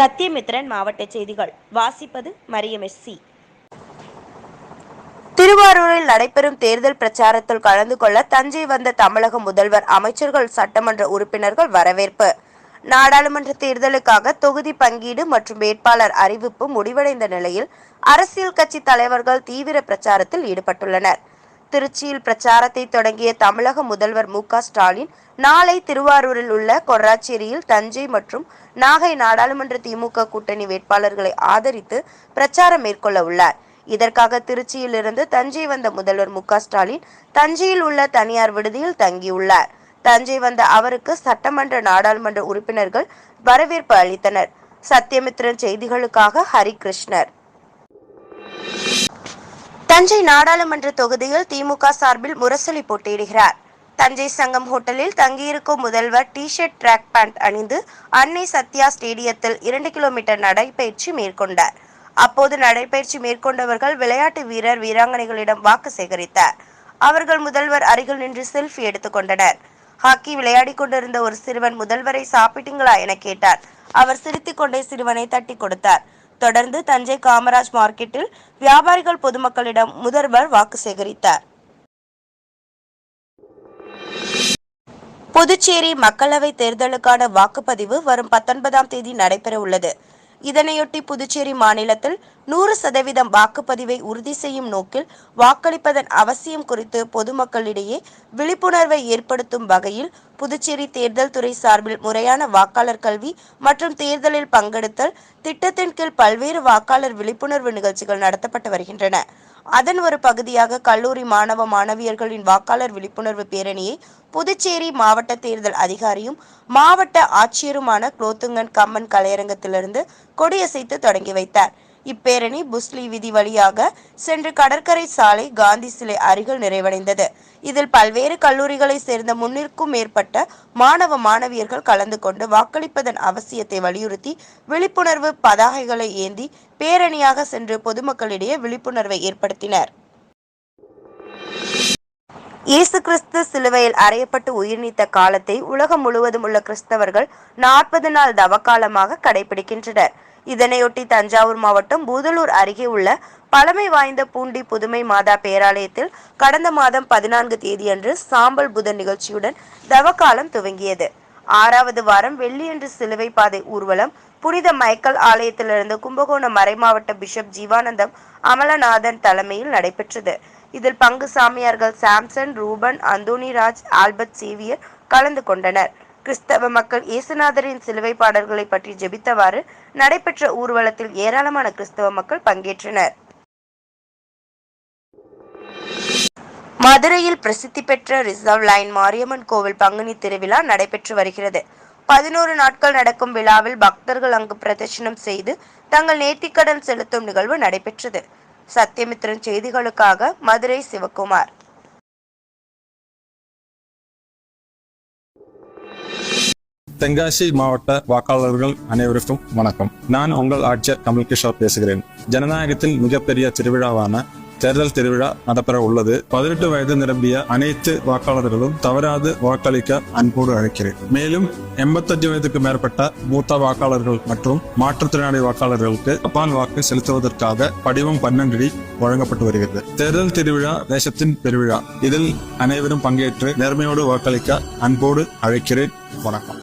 சத்தியமித்ரன் மாவட்ட செய்திகள். வாசிப்பது மரியம் எஸ் சி. திருவாரூரில் நடைபெறும் தேர்தல் பிரச்சாரத்தில் கலந்து கொள்ள தஞ்சை வந்த தமிழக முதல்வர் அமைச்சர்கள் சட்டமன்ற உறுப்பினர்கள் வரவேற்பு. நாடாளுமன்ற தேர்தலுக்காக தொகுதி பங்கீடு மற்றும் வேட்பாளர் அறிவிப்பு முடிவடைந்த நிலையில் அரசியல் கட்சி தலைவர்கள் தீவிர பிரச்சாரத்தில் ஈடுபட்டுள்ளனர். திருச்சியில் பிரச்சாரத்தை தொடங்கிய தமிழக முதல்வர் மு ஸ்டாலின் நாளை திருவாரூரில் உள்ள கொராச்சேரியில் தஞ்சை மற்றும் நாகை நாடாளுமன்ற திமுக கூட்டணி வேட்பாளர்களை ஆதரித்து பிரச்சாரம் மேற்கொள்ள உள்ளார். இதற்காக திருச்சியிலிருந்து தஞ்சை வந்த முதல்வர் மு ஸ்டாலின் தஞ்சையில் உள்ள தனியார் விடுதியில் தங்கியுள்ளார். தஞ்சை வந்த அவருக்கு சட்டமன்ற நாடாளுமன்ற உறுப்பினர்கள் வரவேற்பு அளித்தனர். சத்யமித்ரன் செய்திகளுக்காக ஹரிகிருஷ்ணர். தஞ்சை நாடாளுமன்ற தொகுதியில் திமுக சார்பில் முரசொலி போட்டியிடுகிறார். தஞ்சை சங்கம் ஹோட்டலில் தங்கியிருக்கும் முதல்வர் டி ஷர்ட் ட்ராக் பேண்ட் அணிந்து அன்னை சத்யா ஸ்டேடியத்தில் இரண்டு கிலோமீட்டர் நடைபயிற்சி மேற்கொண்டார். அப்போது நடைபயிற்சி மேற்கொண்டவர்கள் விளையாட்டு வீரர் வீராங்கனைகளிடம் வாக்கு சேகரித்தார். அவர்கள் முதல்வர் அருகில் நின்று செல்ஃபி எடுத்துக்கொண்டனர் ஹாக்கி விளையாடி கொண்டிருந்த ஒரு சிறுவன் முதல்வரை சாப்பிட்டீங்களா? என கேட்டார். அவர் சிரித்துக்கொண்டே சிறுவனை தட்டி கொடுத்தார். தொடர்ந்து தஞ்சை காமராஜ் மார்க்கெட்டில் வியாபாரிகள் பொதுமக்களிடம் முதல்வர் வாக்கு சேகரித்தார். புதுச்சேரி மக்களவை தேர்தலுக்கான வாக்குப்பதிவு வரும் பத்தொன்பதாம் தேதி நடைபெற உள்ளது இதனையொட்டி புதுச்சேரி மாநிலத்தில் நூறு சதவீதம் வாக்குப்பதிவை உறுதி செய்யும் நோக்கில் வாக்களிப்பதன் அவசியம் குறித்து பொதுமக்களிடையே விழிப்புணர்வை ஏற்படுத்தும் வகையில் புதுச்சேரி தேர்தல் துறை சார்பில் முறையான வாக்காளர் கல்வி மற்றும் தேர்தலில் பங்கெடுத்தல் திட்டத்தின் கீழ் பல்வேறு வாக்காளர் விழிப்புணர்வு நிகழ்ச்சிகள் நடத்தப்பட்டு வருகின்றன. அதன் ஒரு பகுதியாக கல்லூரி மாணவ மாணவியர்களின் வாக்காளர் விழிப்புணர்வு பேரணியை புதுச்சேரி மாவட்ட தேர்தல் அதிகாரியும் மாவட்ட ஆட்சியருமான குலோத்துங்கன் கம்மன் கலையரங்கத்திலிருந்து கொடியசைத்து தொடங்கி வைத்தார். இப்பேரணி புஸ்லி விதி வழியாக சென்று கடற்கரை சாலை காந்தி சிலை அருகில் நிறைவடைந்தது. இதில் பல்வேறு கல்லூரிகளை சேர்ந்த முன்னிற்கும் மேற்பட்ட மாணவ மாணவியர்கள் கலந்து கொண்டு வாக்களிப்பதன் அவசியத்தை வலியுறுத்தி விழிப்புணர்வு பதாகைகளை ஏந்தி பேரணியாக சென்று பொதுமக்களிடையே விழிப்புணர்வை ஏற்படுத்தினர். இயேசு கிறிஸ்து சிலுவையில் அறையப்பட்டு உயிர் நீத்த காலத்தை உலகம் முழுவதும் உள்ள கிறிஸ்தவர்கள் நாற்பது நாள் தவக்காலமாக கடைபிடிக்கின்றனர். இதனையொட்டி தஞ்சாவூர் மாவட்டம் பூதலூர் அருகே உள்ள பழமை வாய்ந்த பூண்டி புதுமை மாதா பேராலயத்தில் கடந்த மாதம் பதினான்கு தேதியன்று சாம்பல் புதன் நிகழ்ச்சியுடன் தவக்காலம் துவங்கியது. ஆறாவது வாரம் வெள்ளியன்று சிலுவை பாதை ஊர்வலம் புனித மைக்கேல் ஆலயத்திலிருந்து கும்பகோணம் மறைமாவட்ட பிஷப் ஜீவானந்தம் அமலநாதன் தலைமையில் நடைபெற்றது. இதில் பங்கு சாமியார்கள் Samson Ruben Antonyraj Albert Xavier கலந்து கொண்டனர். கிறிஸ்தவ மக்கள் இயேசுநாதரின் சிலுவை பாடல்களை பற்றி ஜெபித்தவாறு நடைபெற்ற ஊர்வலத்தில் ஏராளமான கிறிஸ்தவ மக்கள் பங்கேற்றனர். மதுரையில் பிரசித்தி பெற்ற ரிசர்வ் லைன் மாரியம்மன் கோவில் பங்குனி திருவிழா நடைபெற்று வருகிறது. பதினோரு நாட்கள் நடக்கும் விழாவில் பக்தர்கள் அங்கு பிரதட்சணம் செய்து தங்கள் நேர்த்திக்கடன் செலுத்தும் நிகழ்வு நடைபெற்றது. சத்யமித்ரன் செய்திகளுக்காக மதுரை சிவகுமார். தென்காசி மாவட்ட வாக்காளர்கள் அனைவருக்கும் வணக்கம். நான் உங்கள் ஆட்சியர் கமல் கிஷோர் பேசுகிறேன். ஜனநாயகத்தில் மிகப்பெரிய திருவிழாவான தேர்தல் திருவிழா நடைபெற உள்ளது. பதினெட்டு வயது நிரம்பிய அனைத்து வாக்காளர்களும் தவறாது வாக்களிக்க அன்போடு அழைக்கிறேன். மேலும் எண்பத்தஞ்சு வயதுக்கு மேற்பட்ட மூத்த வாக்காளர்கள் மற்றும் மாற்றுத்திறனாளி வாக்காளர்களுக்கு தபால் வாக்கு செலுத்துவதற்காக படிவம் பன்னெண்டு வழங்கப்பட்டு வருகிறது. தேர்தல் திருவிழா தேசத்தின் பெருவிழா. இதில் அனைவரும் பங்கேற்று நேர்மையோடு வாக்களிக்க அன்போடு அழைக்கிறேன். வணக்கம்.